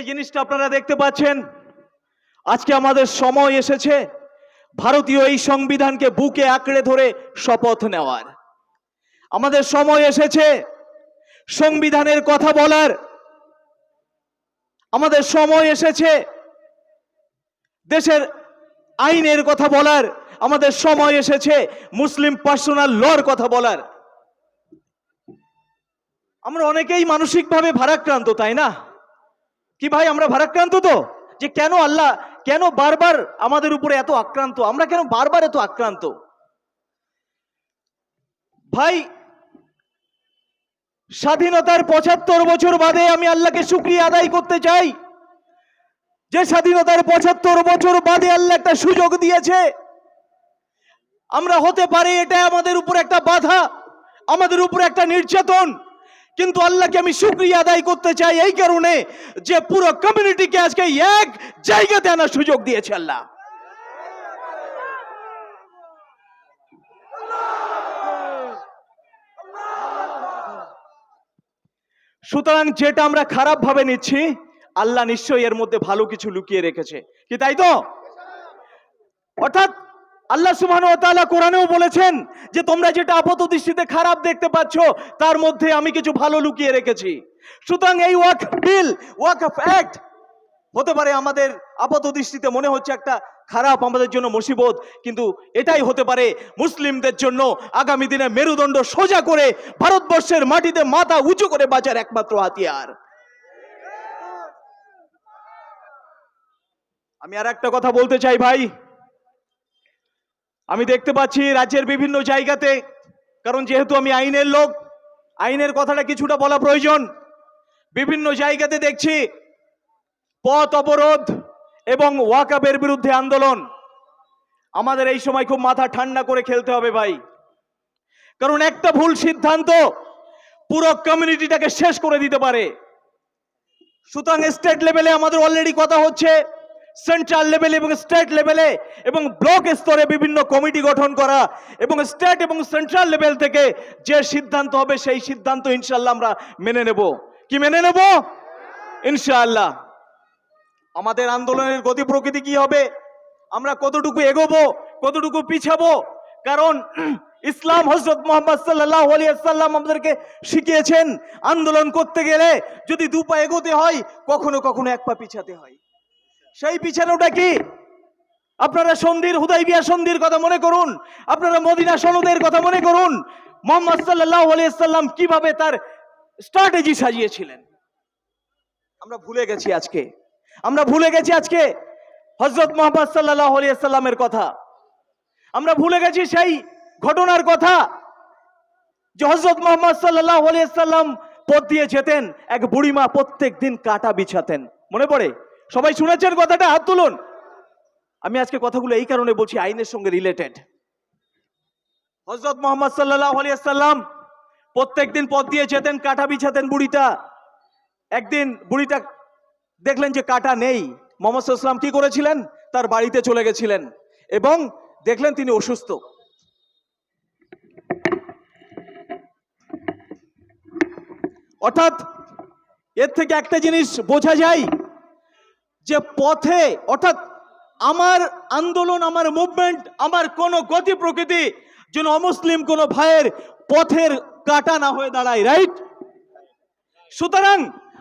যে জিনিসটা আপনারা দেখতে পাচ্ছেন। আজকে আমাদের সময় এসেছে, ভারতীয় এই সংবিধানকে বুকে আঁকড়ে ধরে শপথ নেওয়ার। আমাদের সময় এসেছে, সংবিধানের কথা বলার। আমাদের সময় এসেছে, দেশের আইনের কথা বলার। আমাদের সময় এসেছে, মুসলিম পার্সোনাল লর কথা বলার। আমরা অনেকেই মানসিকভাবে ভারাক্রান্ত, তাই না? কি ভাই, আমরা ভারাক্রান্ত তো? যে কেন আল্লাহ, কেন বারবার আমাদের উপরে এত আক্রান্ত? আমরা কেন বারবার এত আক্রান্ত? ভাই, স্বাধীনতার পঁচাত্তর বছর বাদে আমি আল্লাহকে শুক্রিয়া আদায় করতে চাই। যে স্বাধীনতার পঁচাত্তর বছর বাদে আল্লাহ একটা সুযোগ দিয়েছে। আমরা হতে পারি এটা আমাদের উপর একটা বাধা, আমাদের উপর একটা নির্যাতন। কিন্তু আল্লাহকে আমি শুক্রিয়া আদায় করতে চাই এই কারণে যে পুরো কমিউনিটিকে আজকে এক জায়গাতে আনার সুযোগ দিয়েছে আল্লাহ। সুতরাং যেটা আমরা খারাপ ভাবে নিচ্ছি, আল্লাহ নিশ্চয়ই এর মধ্যে ভালো কিছু লুকিয়ে রেখেছে। কি তাই তো? অর্থাৎ আল্লাহ সুবহান ও তাআলা কোরআনেও বলেছেন যে তোমরা যেটা আপাত দৃষ্টিতে খারাপ দেখতে পাচ্ছ, তার মধ্যে আমি কিছু ভালো লুকিয়ে রেখেছি। সুতরাং এই ওয়াক বিল ওয়াক অ্যাক্ট হতে পারে আমাদের আপাত দৃষ্টিতে মনে হচ্ছে একটা খারাপ, আমাদের জন্য মুসিবত, কিন্তু এটাই হতে পারে মুসলিমদের জন্য আগামী দিনে মেরুদণ্ড সোজা করে ভারতবর্ষের মাটিতে মাথা উঁচু করে বাঁচার একমাত্র হাতিয়ার। আমি আর একটা কথা বলতে চাই ভাই। আমি দেখতে পাচ্ছি রাজ্যের বিভিন্ন জায়গাতে, কারণ যেহেতু আমি আইনের লোক, আইনের কথাটা কিছুটা বলা প্রয়োজন। বিভিন্ন জায়গাতে দেখছি পথ অবরোধ এবং ওয়াকাবের বিরুদ্ধে আন্দোলন। আমাদের এই সময় খুব মাথা ঠান্ডা করে খেলতে হবে ভাই। কারণ একটা ভুল সিদ্ধান্ত পুরো কমিউনিটিটাকে শেষ করে দিতে পারে। সুতরাং স্টেট লেভেলে আমাদের অলরেডি কথা হচ্ছে। সেন্ট্রাল লেভেলে এবং স্টেট লেভেলে এবং ব্লক স্তরে বিভিন্ন কমিটি গঠন করা এবং স্টেট এবং সেন্ট্রাল লেভেল থেকে যে সিদ্ধান্ত হবে সেই সিদ্ধান্ত ইনশাল্লাহ আমরা মেনে নেব। কি মেনে নেব? ইনশাআল্লাহ। আমাদের আন্দোলনের গতি প্রকৃতি কি হবে? আমরা কতটুকু এগোবো, কতটুকু পিছাবো? কারণ ইসলাম হজরত মোহাম্মদ সাল্লাহ আলিয়াল্লাম আমাদেরকে শিখিয়েছেন, আন্দোলন করতে গেলে যদি দু পা এগোতে হয়, কখনো কখনো এক পা পিছাতে হয়। সেই পিছানোটা কি? আপনারা সন্ধির হুদাই হুদাইবিয়া সন্ধির কথা মনে করুন। আপনারা মদিনা সনদের কথা মনে করুন। মোহাম্মদ সাল্লাহ আলিয়াল্লাম কীভাবে তার স্ট্র্যাটেজি সাজিয়েছিলেন? আমরা ভুলে গেছি আজকে। আমরা ভুলে গেছি আজকে হজরত মোহাম্মদ সাল্লাহ আলিয়াল্লামের কথা। আমরা ভুলে গেছি সেই ঘটনার কথা যে হজরত মোহাম্মদ সাল্লাহ আলিয়াল্লাম পথ দিয়ে যেতেন, এক বুড়িমা প্রত্যেক দিন কাটা বিছাতেন। মনে পড়ে? সবাই শুনেছেন কথাটা? হাত তুলুন। আমি আজকে কথাগুলো এই কারণে বলছি, আইনের সঙ্গে রিলেটেড হজরত মোহাম্মদ সাল্লাহ আলিয়াল্লাম প্রত্যেক দিন পথ দিয়ে যেতেন, কাঁটা বিছাতেন বুড়িটা। একদিন বুড়িটা দেখলেন যে কাটা নেই। মোহাম্মদ সাল্লাম কি করেছিলেন? তার বাড়িতে চলে গেছিলেন এবং দেখলেন তিনি অসুস্থ। অর্থাৎ এর থেকে একটা জিনিস বোঝা যায় যে পথে, অর্থাৎ আমার আন্দোলন, আমার মুভমেন্ট আমার কোনো গতি প্রকৃতি যেন অমুসলিম কোনো ভাইয়ের পথের কাটা না হয়ে দাঁড়ায় রাইট সুতরাং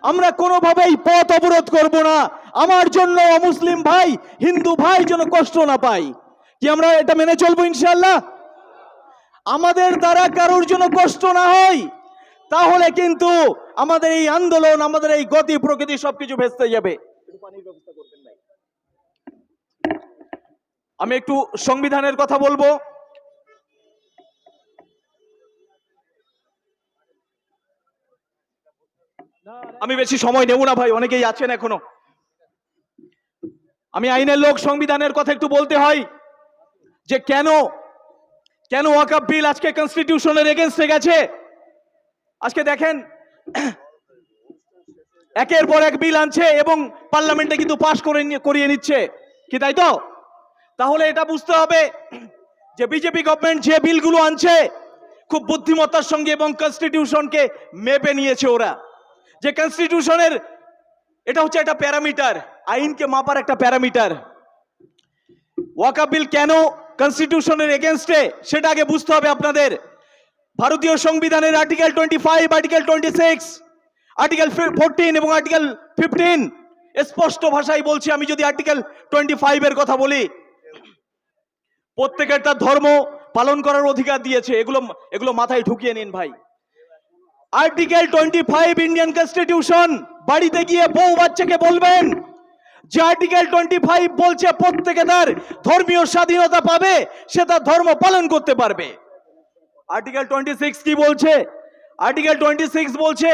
আমরা কোনোভাবেই পথ অবরোধ করব না। আমার জন্য অমুসলিম ভাই, হিন্দু ভাই যেন কষ্ট না পাই কি আমরা এটা মেনে চলবো ইনশাল্লাহ আমাদের দ্বারা কারোর জন্য কষ্ট না হয়, তাহলে কিন্তু আমাদের এই আন্দোলন, আমাদের এই গতি প্রকৃতি সবকিছু ভেস্তে যাবে। আমি একটু সংবিধানের কথা বলব। আমি বেশি সময় নেব না ভাই, অনেকেই আছেন এখনও। আমি আইনের লোক, সংবিধানের কথা একটু বলতে হয় যে কেন কেন ওয়াকাপ বিল আজকে কনস্টিটিউশনের এগেনস্টে গেছে? আজকে দেখেন একের পর এক বিল আনছে এবং পার্লামেন্টে কিন্তু পাশ করে করিয়ে নিচ্ছে। কি তাই তো? তাহলে এটা বুঝতে হবে যে বিজেপি গভর্নমেন্ট যে বিলগুলো আনছে, খুব বুদ্ধিমত্তার সঙ্গে এবং কনস্টিটিউশনকে মেপে নিয়েছে ওরা। যে কনস্টিটিউশনের এটা হচ্ছে একটা প্যারামিটার, আইনকে মাপার একটা প্যারামিটার। ওয়াকা বিল কেন কনস্টিটিউশনের এগেনস্টে সেটা আগে বুঝতে হবে আপনাদের। ভারতীয় সংবিধানের article twenty five article twenty six article fourteen এবং আর্টিকেল ফিফটিন স্পষ্ট ভাষায় বলছি, আমি যদি আর্টিকেল টোয়েন্টি ফাইভের কথা বলি প্রত্যেকের তার ধর্ম পালন করার অধিকার দিয়েছে, এগুলো এগুলো মাথায় ঢুকিয়ে নিন ভাই। Article twenty five Indian constitution বাড়িতে গিয়ে বউ বাচ্চাকে বলবেন, যে আর্টিকেল টোয়েন্টি ফাইভ বলছে প্রত্যেকে তার ধর্মীয় স্বাধীনতা পাবে, সে তার ধর্ম পালন করতে পারবে। আর্টিকেল টোয়েন্টি সিক্স কি বলছে? আর্টিকেল টোয়েন্টি সিক্স বলছে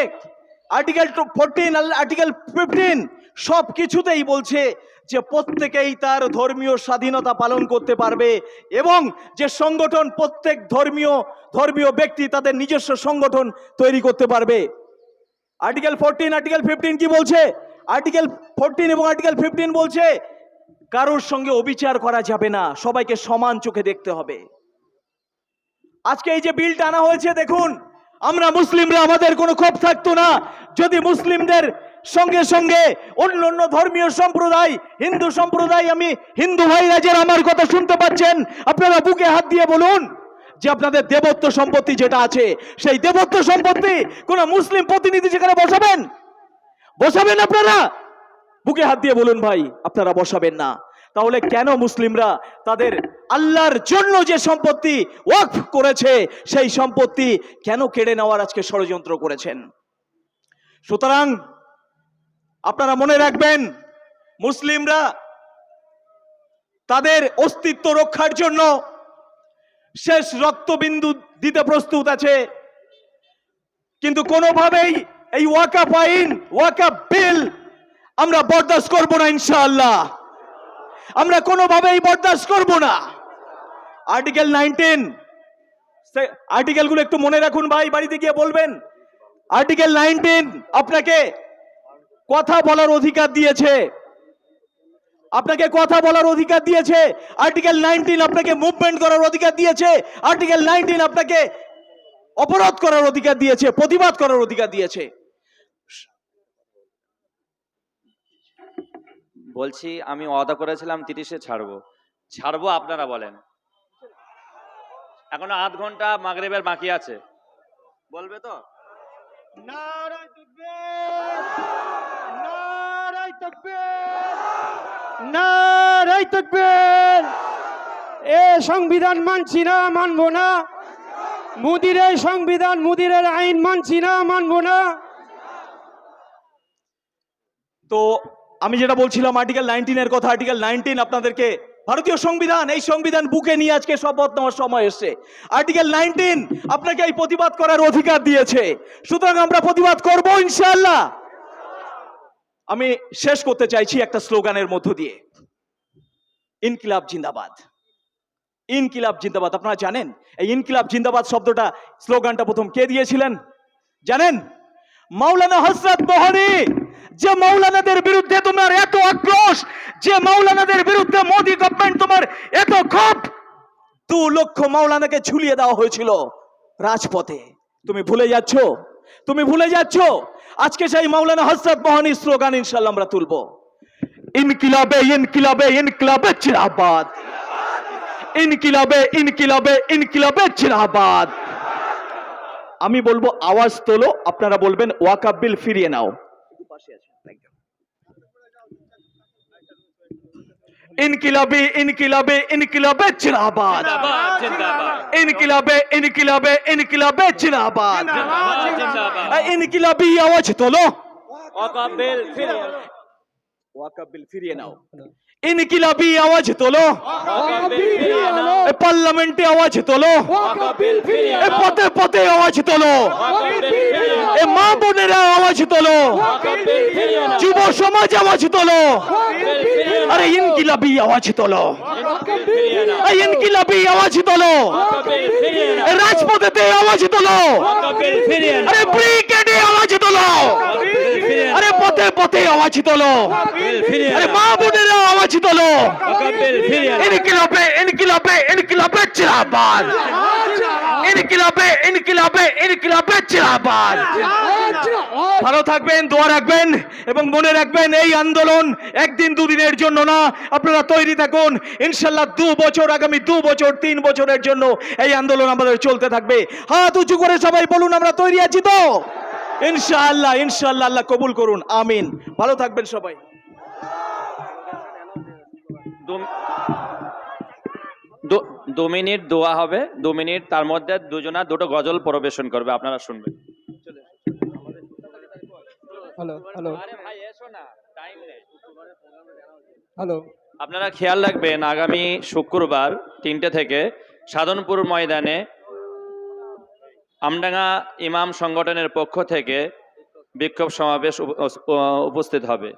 আর্টিকেল ফোরটিন আর্টিকেল ফিফটিন সব কিছুতেই বলছে যে প্রত্যেকেই তার ধর্মীয় স্বাধীনতা পালন করতে পারবে এবং যে সংগঠন প্রত্যেক ধর্মীয় ধর্মীয় ব্যক্তি তাদের নিজস্ব সংগঠন তৈরি করতে পারবে। আর্টিকেল ফোরটিন আর্টিকেল ফিফটিন কি বলছে? আর্টিকেল ফোরটিন এবং আর্টিকেল ফিফটিন বলছে, কারোর সঙ্গে অবিচার করা যাবে না, সবাইকে সমান চোখে দেখতে হবে। আজকে এই যে বিলটা আনা হয়েছে, দেখুন আমরা মুসলিমরা আমাদের কোনো ক্ষোভ থাকতো না। যদি মুসলিমদের সঙ্গে সঙ্গে অন্য অন্য ধর্মীয় সম্প্রদায়, হিন্দু সম্প্রদায়, আমি হিন্দু ভাইরা যারা আমার কথা শুনতে পাচ্ছেন, আপনারা বুকে হাত দিয়ে বলুন যে আপনাদের দেবত্ব সম্পত্তি যেটা আছে, সেই দেবত্ব সম্পত্তি কোন মুসলিম প্রতিনিধি যেখানে বসাবেন? বসাবেন আপনারা? বুকে হাত দিয়ে বলুন ভাই, আপনারা বসাবেন না। তাহলে কেন মুসলিমরা তাদের আল্লাহর জন্য যে সম্পত্তি ওয়াকফ করেছে, সেই সম্পত্তি কেন কেড়ে নেওয়ার আজকে ষড়যন্ত্র করেছেন? সুতরাং আপনারা মনে রাখবেন, মুসলিমরা তাদের অস্তিত্ব রক্ষার জন্য শেষ রক্তবিন্দু দিতে প্রস্তুত আছে। কিন্তু কোনোভাবেই এই ওয়াকাপ আইন ওয়াকাপ বিল আমরা বরদাস্ত করব না ইনশাআল্লাহ। আমরা কোনোভাবেই বরদাস্ত করব না। আর্টিকেল নাইনটিন আর্টিকেলগুলো একটু মনে রাখুন ভাই, বাড়িতে গিয়ে বলবেন। আর্টিকেল নাইনটিন আপনাকে কথা বলার অধিকার দিয়েছে। আপনাকে কথা বলার অধিকার দিয়েছে। আর্টিকেল নাইনটিন আপনাকে মুভমেন্ট করার অধিকার দিয়েছে। আর্টিকেল নাইনটিন আপনাকে অপরাধ করার অধিকার দিয়েছে, প্রতিবাদ করার অধিকার দিয়েছে। বলছি আমি ওয়াদা করেছিলাম তিরিশে ছাড়বো। ছাড়বো আপনারা বলেন। এখনও আধ ঘণ্টা মাগরেবের বাকি আছে। বলবে তো? এ সংবিধান মানছি না মানব না। মুদির এই সংবিধান মুদিরের আইন মানছি না মানব না। তো আমি যেটা বলছিলাম আর্টিকেল নাইনটিনের কথা আর্টিকেল নাইনটিন আপনাদেরকে, ভারতীয় সংবিধান, এই সংবিধান বুকে নিয়ে আজকে শপথ নেওয়ার সময় এসছে। আর্টিকেল নাইনটিন আপনাকে এই প্রতিবাদ করার অধিকার দিয়েছে। সুতরাং আমরা প্রতিবাদ করব ইনশাল্লাহ আমি শেষ করতে চাইছি একটা স্লোগানের মধ্য দিয়ে। ইনকিলাব জিন্দাবাদ। ইনকিলাব জিন্দাবাদ, আপনারা জানেন? এই ইনকিলাব জিন্দাবাদ শব্দটা, স্লোগানটা প্রথম কে দিয়েছিলেন? জানেন? মাওলানা হসরত মোহনী! যে মৌলানাদের বিরুদ্ধে তোমার এত আক্রোশ, যে মৌলানাদের বিরুদ্ধে মোদি গভর্নমেন্ট তোমার এত ক্ষোভ, দু লক্ষ মৌলানাকে ঝুলিয়ে দেওয়া হয়েছিল রাজপথে। তুমি ভুলে যাচ্ছ? তুমি ভুলে যাচ্ছ? আজকে সেই মৌলানা হসরত মোহনী স্লোগান ইনশাল্লাহ আমরা তুলবো। ইনকিলাবে ইনকিলাবে ইনকিলাবে জিরাবাদ ইনকিলাবে ইনকিলাবে ইনকিলাবে জিরাবাদ আমি বলব, আওয়াজ তোলো, আপনারা বলবেন, ওয়াকাব বিল ফিরিয়ে নাও। ইনকিলাবে ইনকিলাবে ইনকিলাবে জিরাবাদ জিন্দাবাদ জিন্দাবাদ। ইনকিলাবে ইনকিলাবে ইনকিলাবে জিন্দাবাদ। জিন্দাবাদ ইনকিলাবি আওয়াজ তোলো। ওয়াকাব বিল ফিরিয়ে ওয়াকাব বিল ফিরিয়ে নাও। ইনকিলাবি আওয়াজ তোলো। পার্লামেন্টে আওয়াজ তোলো। পথে পথে আওয়াজ তোলো। এ মা বোনেরা আওয়াজ তোলো। যুব সমাজ আওয়াজ তোলো। আরে ইনকিলাবি আওয়াজ তোলো। ইনকিলাবি আওয়াজ তোলো। রাজপথেতে আওয়াজ তোলো। আরে ব্রিগেডে আওয়াজ তোলো। আরে পথে আওয়াজ তোলো। মা বোনেরা আওয়াজ তোলো। ইনকিলাবে ইনকিলাবে ইনকিলাবে জিন্দাবাদ ইনকিলাবে ইনকিলাবে ইনকিলাবে জিন্দাবাদ ভালো থাকবেন দোয়া রাখবেন এবং মনে রাখবেন এই আন্দোলন একদিন দুদিনের জন্য না। আপনারা তৈরি থাকুন। ইনশাল্লাহ দু বছর আগামী দু বছর তিন বছরের জন্য এই আন্দোলন আমাদের চলতে থাকবে। হাত উঁচু করে সবাই বলুন আমরা তৈরি আছি তো? ইনশাআল্লাহ ইনশাআল্লাহ আল্লাহ কবুল করুন আমিন। ভালো থাকবেন সবাই। দু- মিনিট দোয়া হবে দু মিনিট তার মধ্যে দুজনা দুটো গজল পরিবেশন করবে আপনারা শুনবেন। Hello hello. আরে ভাই এসো না টাইম নেই। হ্যালো। আপনারা খেয়াল রাখবেন আগামী শুক্রবার তিনটে থেকে সাধনপুর ময়দানে আমডাঙ্গা ইমাম সংগঠনের পক্ষ থেকে বিক্ষোভ সমাবেশ উপস্থিত হবে।